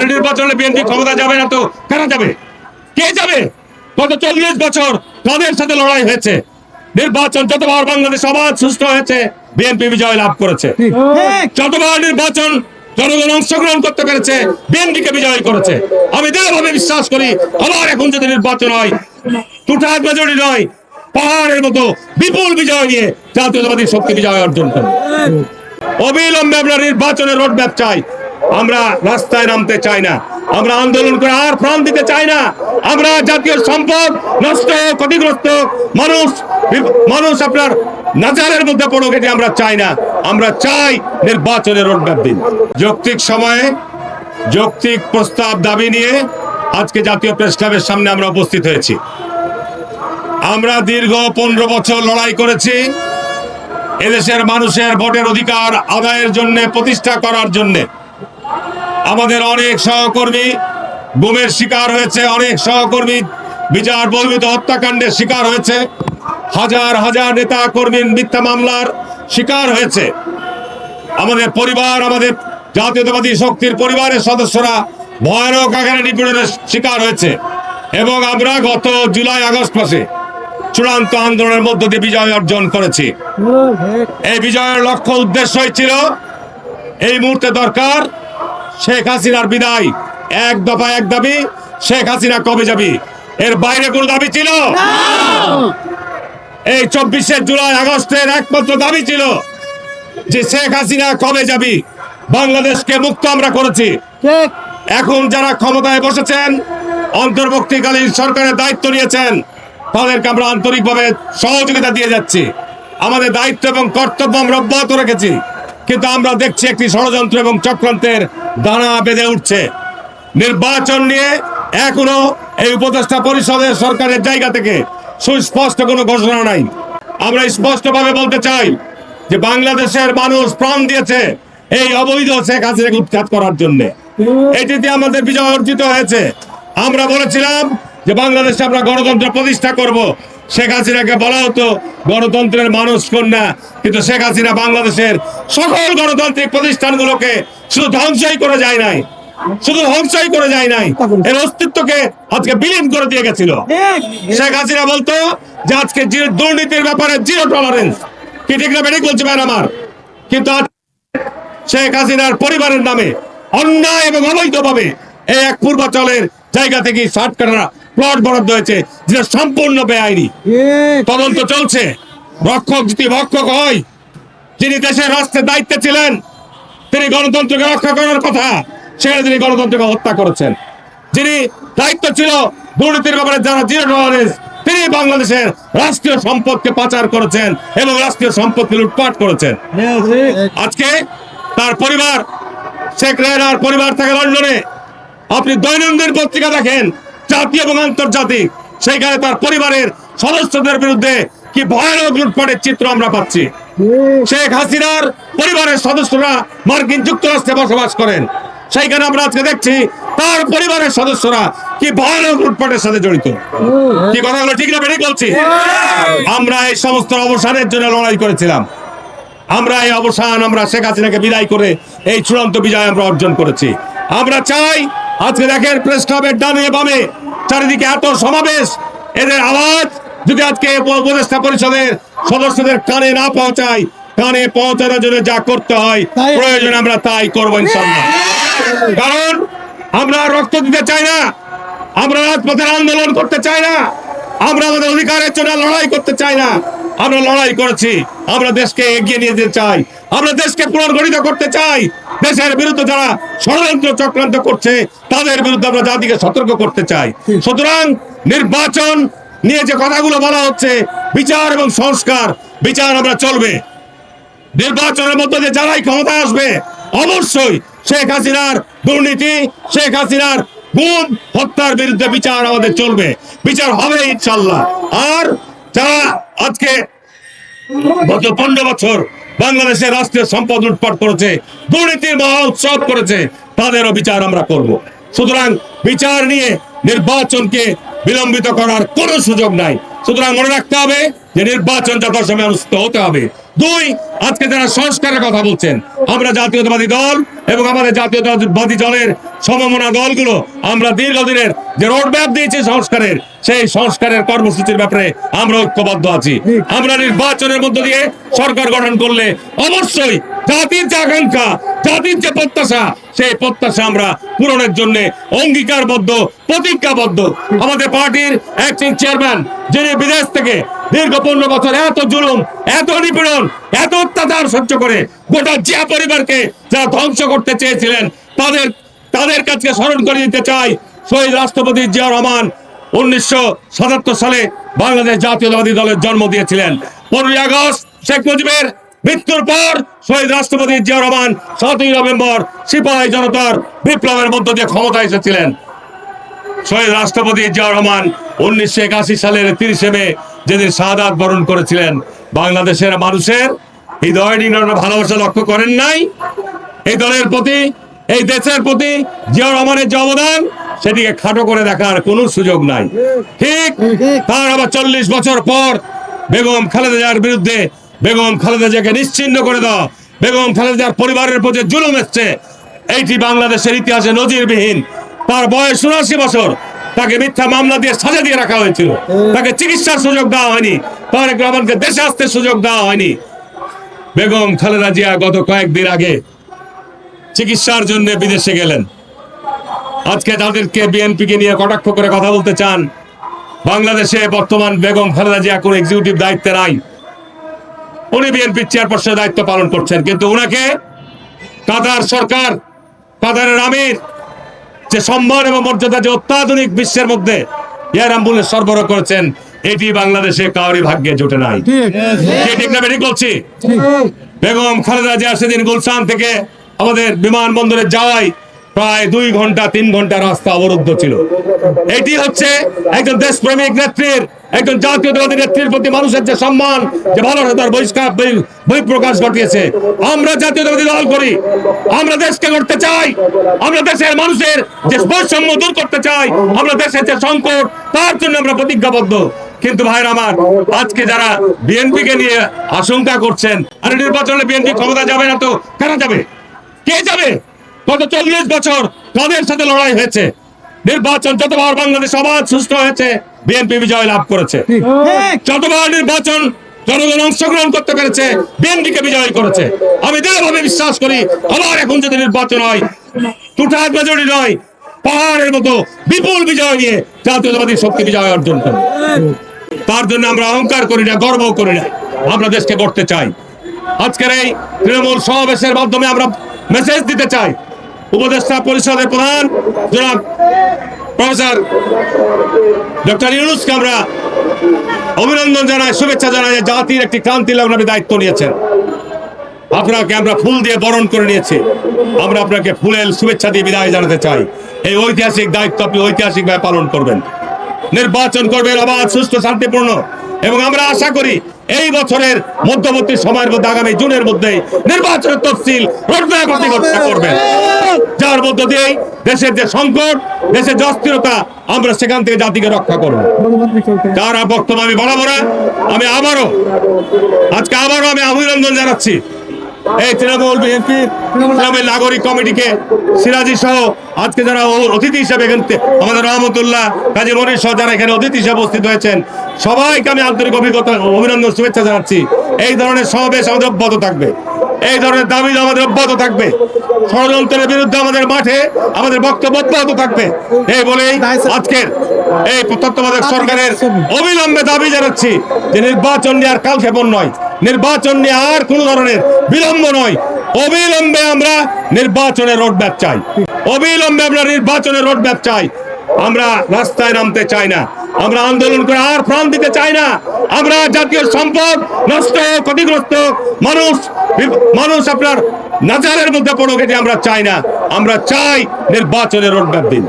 আর নির্বাচনে বিএনপি ক্ষমতা যাবে না তো কেন যাবে? কে যাবে? গত চল্লিশ বছর কাদের সাথে লড়াই হয়েছে? নির্বাচন, যতবার বাংলাদেশ সমাজ সুস্থ হয়েছে, বিএনপি বিজয় লাভ করেছে। যতবার নির্বাচন জনগণ অংশগ্রহণ করতে পেরেছে, বিএনপিকে বিজয় করেছে। আমি দৃঢ়ভাবে বিশ্বাস করি আবার এখন যদি নির্বাচন হয়, টুটার মেজরিটি নয়, পাহাড়ের মতো বিপুল বিজয় নিয়ে জাতীয়তাবাদী শক্তি বিজয় অর্জন করবে। অবিলম্বে আমরা নির্বাচনের রোড ম্যাপ চাই। আমরা রাস্তায় নামতে চাই না। আমরা আন্দোলন করে আর প্রাণ দিতে চাই না। আমরা জাতীয় সম্পদ নষ্ট ক্ষতিগ্রস্ত মানুষ মানুষ আপনার নাজারের মধ্যে পড়ুক, এটি আমরা চাই না। আমরা চাই নির্বাচনের রোড ম্যাপ দিন। যৌক্তিক সময়ে যৌক্তিক প্রস্তাব দাবি নিয়ে আজকে জাতীয় প্রেস ক্লাবের সামনে আমরা উপস্থিত হয়েছি। আমরা দীর্ঘ পনেরো বছর লড়াই করেছি। এদেশের মানুষের ভোটের অধিকার আদায়ের জন্য, প্রতিষ্ঠা করার জন্য। আমাদের অনেক সহকর্মী গুমের শিকার হয়েছে, অনেক সহকর্মী বিচার বহির্ভূত হত্যাকাণ্ডের শিকার হয়েছে। হাজার হাজার নেতা কর্মীর মিথ্যা মামলার শিকার হয়েছে। আমাদের পরিবার, আমাদের জাতীয়তাবাদী শক্তির পরিবারের সদস্যরা ভয়ানক আকারে নিপীড়নের শিকার হয়েছে এবং আমরা গত জুলাই আগস্ট মাসে চূড়ান্ত আন্দোলনের মধ্য দিয়ে বিজয় অর্জন করেছি। এই বিজয়ের লক্ষ্য উদ্দেশ্যই ছিল এই মুহূর্তে দরকার শেখ হাসিনার বিদায়। এক দফা এক দাবি শেখ হাসিনা কবে যাবি? এর বাইরে কোন দাবি ছিল? এই চব্বিশে জুলাই আগস্টের একমাত্র দাবি ছিল যে শেখ হাসিনা কবে যাবি? বাংলাদেশকে মুক্ত আমরা করেছি। এখন যারা ক্ষমতায় বসেছেন অন্তর্বর্তীকালীন সরকারের দায়িত্ব নিয়েছেন তাদেরকে আমরা আন্তরিকভাবে সহযোগিতা দিয়ে যাচ্ছি। আমাদের দায়িত্ব এবং কর্তব্য আমরা অব্যাহত রেখেছি। কিন্তু আমরা দেখছি একটি ষড়যন্ত্র এবং চক্রান্তের দানা বেঁধে উঠছে। নির্বাচন নিয়ে এখনও এই উপদেষ্টা পরিষদের সরকারের জায়গা থেকে সুস্পষ্ট কোনো ঘোষণা নাই। আমরা স্পষ্টভাবে বলতে চাই যে বাংলাদেশের মানুষ প্রাণ দিয়েছে এই অবৈধ শেখ হাসিনাকে উৎখাত করার জন্য। এটিতে আমাদের বিজয় অর্জিত হয়েছে। আমরা বলেছিলাম যে বাংলাদেশে আমরা গণতন্ত্র প্রতিষ্ঠা করব। শেখ হাসিনাকে বলা হতো, গণতন্ত্রের মানুষ কন্যা। কিন্তু শেখ হাসিনা বাংলাদেশের সকল গণতান্ত্রিক প্রতিষ্ঠানগুলোকে শুধু ধ্বংসই করে যায় নাই। শুধু ধ্বংসই করে যায় নাই। এর অস্তিত্বকে আজকে বিলীন করে দিয়ে গেছিল। শেখ হাসিনা বলতো যে আজকে দুর্নীতির ব্যাপারে জিরো টলারেন্স কি ঠিক না বেঠিক বলছে ম্যান আমার কিন্তু শেখ হাসিনার পরিবারের নামে অন্যায় এবং অবৈধভাবে এই এক পূর্বাচলের জায়গা থেকে ষাট কাটা প্লট বরাদ্দ হয়েছে যেটা সম্পূর্ণ বেআইনি। তদন্ত চলছে। রক্ষক যদি ভক্ষক হয় যিনি দেশের রাষ্ট্রের দায়িত্বে ছিলেন তিনি গণতন্ত্রকে রক্ষা করার কথা সেখানে তিনি গণতন্ত্রকে হত্যা করেছেন। যিনি দায়িত্ব ছিল দুর্নীতির ব্যাপারে যারা জিরো টলারেন্স তিনি বাংলাদেশের রাষ্ট্রীয় সম্পদকে পাচার করেছেন এবং রাষ্ট্রীয় সম্পদকে লুটপাট করেছেন। আজকে তার পরিবার শেখ রেহানার পরিবার থাকে লন্ডনে আপনি দৈনন্দিন পত্রিকা দেখেন জাতীয় এবং আন্তর্জাতিক সেইখানে তার পরিবারের সদস্যদের বিরুদ্ধে কি ভয়ানক লুটপাটের চিত্র আমরা পাচ্ছি। শেখ হাসিনার পরিবারের সদস্যরা মার্কিন যুক্তরাষ্ট্রে বসবাস করেন। সেইখানে আমরা আজকে দেখছি তার পরিবারের সদস্যরা কি ভয়ানক লুটপাটের সাথে জড়িত। কি কথাগুলো ঠিক না বেরিয়ে বলছি? আমরা এই সমস্ত অবসানের জন্য লড়াই করেছিলাম। আমরা এই অবসান আমরা শেখ হাসিনাকে বিদায় করে এই চূড়ান্ত বিজয় আমরা অর্জন করেছি। আমরা চাই আজকে দেখেন প্রেস ক্লাবের ডানে বামে চারিদিকে এত সমাবেশ। এদের আওয়াজ যদি আজকে উপদেষ্টা পরিষদের সদস্যদের কানে না পৌঁছায় কানে পৌঁছানোর জন্য যা করতে হয় প্রয়োজন আমরা তাই করব ইনশাল্লাহ কারণ আমরা রক্ত দিতে চাই না আমরা রাজপথের আন্দোলন করতে চাই না। আমরা আমাদের অধিকারের জন্য লড়াই করতে চাই না। আমরা লড়াই করেছি। আমরা দেশকে এগিয়ে নিয়ে যেতে চাই। আমরা দেশকে পুনর্গঠিত করতে চাই। দেশের বিরুদ্ধে যারা ষড়যন্ত্র চক্রান্ত করছে, তাদের বিরুদ্ধে আমরা জাতিকে সতর্ক করতে চাই। সুতরাং নির্বাচন নিয়ে যে কথাগুলো বলা হচ্ছে, বিচার এবং সংস্কার, বিচার আমরা চলবে। নির্বাচনের মধ্যে যে যারাই ক্ষমতা আসবে, অবশ্যই শেখ হাসিনার দুর্নীতি, শেখ হাসিনার গুম হত্যার বিরুদ্ধে বিচার আমাদের চলবে। বিচার হবে ইনশাল্লাহ আর যারা আজকে গত পনেরো বছর বাংলাদেশের রাষ্ট্রীয় সম্পদ লুটপাট করেছে, দুর্নীতির মহা উৎসব করেছে, তাদেরও বিচার আমরা করব। সুতরাং বিচার নিয়ে নির্বাচনকে বিলম্বিত করার কোনো সুযোগ নাই। সুতরাং মনে রাখতে হবে যে নির্বাচন যথাসময়ে অনুষ্ঠিত হতে হবে। দুই, আজকে যারা সংস্কারের কথা বলছেন, আমরা জাতীয়তাবাদী দল এবং আমাদের জাতীয়তাবাদী দলের সমমনা দলগুলো, আমরা দীর্ঘদিনের যে রোড ম্যাপ দিয়েছি সংস্কারের, সেই সংস্কারের কর্মসূচির ব্যাপারে আমরা ঐক্যবদ্ধ আছি। আমরা নির্বাচনের মধ্য দিয়ে সরকার গঠন করলে অবশ্যই জাতির যে আকাঙ্ক্ষা, জাতির যে প্রত্যাশা, সেই প্রত্যাশা আমরা পূরণের জন্য অঙ্গীকারবদ্ধ, প্রতিজ্ঞাবদ্ধ। আমাদের পার্টির অ্যাক্টিং চেয়ারম্যান যিনি বিদেশ থেকে দীর্ঘ পনেরো বছর এত জুলুম, এত নিপীড়ন, এত অত্যাচার সহ্য করে গোটা জিয়া পরিবারকে যারা ধ্বংস করতে চেয়েছিলেন, তাদের তাদের কাছে স্মরণ করে দিতে চাই শহীদ রাষ্ট্রপতি জিয়া রহমান উনিশশো সাতাত্তর সালে বাংলাদেশ জাতীয়তাবাদী দলের জন্ম দিয়েছিলেন। পনেরোই আগস্ট শেখ মুজিবের মৃত্যুর পর শহীদ রাষ্ট্রপতি জিয়া রহমান সাতই নভেম্বর সিপাহী জনতার বিপ্লবের মধ্য দিয়ে ক্ষমতা এসেছিলেন। শহীদ রাষ্ট্রপতি জিয়া রহমান উনিশশো একাশি সালের তিরিশে মে যেদিন শাহাদাত বরণ করেছিলেন। বাংলাদেশের মানুষের হৃদয় নিংড়ানো ভালোবাসা লক্ষ্য করেন নাই। এই দলের প্রতি, এই দেশের প্রতি জিয়া রহমানের যে অবদান, সেটিকে খাটো করে দেখার কোনো সুযোগ নাই। ঠিক তার আবার চল্লিশ বছর পর বেগম খালেদা জিয়ার বিরুদ্ধে বেগম খালেদা জিয়াকে নিশ্চিহ্ন করে দাও। বেগম খালেদা জিয়ার পরিবারের প্রতি জুলুম এসছে। এইটি বাংলাদেশের ইতিহাসে নজিরবিহীন তার বয়স উনাশি বছর। তাকে মিথ্যা মামলা দিয়ে সাজা দিয়ে রাখা হয়েছিল। তাকে চিকিৎসার সুযোগ দেওয়া হয়নি। তারেক রহমানকে দেশে আসতে সুযোগ দেওয়া হয়নি। বেগম খালেদা জিয়া গত কয়েকদিন আগে চিকিৎসার জন্য বিদেশে গেলেন। আজকে তাদেরকে বিএনপিকে নিয়ে কটাক্ষ করে কথা বলতে চান। বাংলাদেশে বর্তমান বেগম খালেদা জিয়া কোনো এক্সিকিউটিভ দায়িত্বে নাই। উনি বিএনপির চেয়ারপারসনের দায়িত্ব পালন করছেন। কিন্তু উনাকে কাতার সরকার কাতারের আমির যে সম্মান এবং মর্যাদা যে অত্যাধুনিক বিশ্বের মধ্যে এয়ার অ্যাম্বুলেন্স সরবরাহ করেছেন এটি বাংলাদেশে কাউরি ভাগ্যে জোটে নাই। ঠিক। না ঠিক বলছি? বেগম খালেদা জিয়া সেদিন গুলশান থেকে আমাদের বিমানবন্দরে যাওয়াই প্রায় দুই ঘণ্টা তিন ঘণ্টা রাস্তা অবরুদ্ধ ছিল। এটি হচ্ছে একজন দেশপ্রেমিক নেত্রীর একজন জাতীয়তাবাদী নেত্রীর প্রতি মানুষের যে সম্মান, যে ভালোবাসার বহিষ্কার বহি- বহিঃপ্রকাশ ঘটিয়েছে। আমরা জাতীয়তাবাদী দল করি। আমরা দেশকে করতে চাই। আমরা দেশের মানুষের যে বৈষম্য দূর করতে চাই, আমরা দেশের যে সংকট, তার জন্য আমরা প্রতিজ্ঞাবদ্ধ। কিন্তু ভাইরা আমার, আজকে যারা বিএনপি কে নিয়ে আশঙ্কা করছেন, আরে নির্বাচনে বিএনপি ক্ষমতা যাবে না তো? কেন যাবে? কে যাবে? গত চল্লিশ বছর কাদের সাথে লড়াই হয়েছে। নির্বাচন যতবার বাংলাদেশ সমাজ সুস্থ হয়েছে বিএনপি বিজয় লাভ করেছে। যতবার নির্বাচন জনগণ অংশগ্রহণ করতে পেরেছে বিএনপি কে বিজয় করেছে। আমি দৃঢ়ভাবে বিশ্বাস করি আবার এখন যদি নির্বাচন হয় টুটার মেজরিটি নয় পাহাড়ের মতো বিপুল বিজয় নিয়ে জাতীয়তাবাদী শক্তি বিজয় অর্জন করবে। তার জন্য আমরা অহংকার করি না গর্ব করি না। আমরা দেশকে গড়তে চাই। আজকের এই তৃণমূল সমাবেশের মাধ্যমে আমরা মেসেজ দিতে চাই। উপদেষ্টা পরিষদের প্রধান জনাব প্রফেসর ডক্টর ইউনুস আমরা অভিনন্দন জানায় শুভেচ্ছা জানায় জাতির একটি ক্রান্তি লগ্ন দায়িত্ব নিয়েছেন। আপনাকে আমরা ফুল দিয়ে বরণ করে নিয়েছি। আমরা আপনাকে ফুলের শুভেচ্ছা দিয়ে বিদায় জানাতে চাই। এই ঐতিহাসিক দায়িত্ব আপনি ঐতিহাসিকভাবে পালন করবেন। নির্বাচন করবেন অবাধ সুস্থ, শান্তিপূর্ণ। এবং আমরা আশা করি এই বছরের মধ্যবর্তী সময়ের মধ্যে, আগামী জুনের মধ্যে নির্বাচনের তফসিল করবেন। যার মধ্য দিয়ে দেশের যে সংকট, দেশের যে অস্থিরতা, আমরা সেখান থেকে জাতিকে রক্ষা করব। তার বক্তব্য আমি বাড়াবো আমি আবারও, আজকে আবারও আমি অভিনন্দন জানাচ্ছি। এই তৃণমূল বিএনপি তৃণমূল নাগরিক কমিটিকে সিরাজি সহ আজকে যারা অতিথি হিসেবে এখান আমাদের রহমতুল্লাহ, কাজী মনির সহ যারা এখানে অতিথি হিসেবে উপস্থিত হয়েছেন, সবাইকে আমি আন্তরিক অভিজ্ঞতা অভিনন্দন, শুভেচ্ছা জানাচ্ছি। এই ধরনের সমাবেশ আমাদের অব্যাহত থাকবে। এই ধরনের দাবি আমাদের অব্যাহত থাকবে। ষড়যন্ত্রের বিরুদ্ধে আমাদের মাঠে আমাদের বক্তব্য অব্যাহত থাকবে। এই বলেই আজকের এই তত্ত্বাবধায়ক সরকারের অবিলম্বে দাবি জানাচ্ছি যে নির্বাচন নিয়ে আর কালক্ষেপণ নয়। নির্বাচন নিয়ে আর কোনো ধরনের বিলম্ব নয়। অবিলম্বে আমরা নির্বাচনের রোডম্যাপ চাই। অবিলম্বে আমরা নির্বাচনের রোডম্যাপ চাই। আমরা রাস্তায় নামতে চাই না। আমরা আন্দোলন করে আর প্রাণ দিতে চাই না। আমরা জাতীয় সম্পদ নষ্ট, ক্ষতিগ্রস্ত মানুষ মানুষ আপনার নাজারের মধ্যে পড়ুক এটি আমরা চাই না। আমরা চাই নির্বাচনের রোডম্যাপ দিন।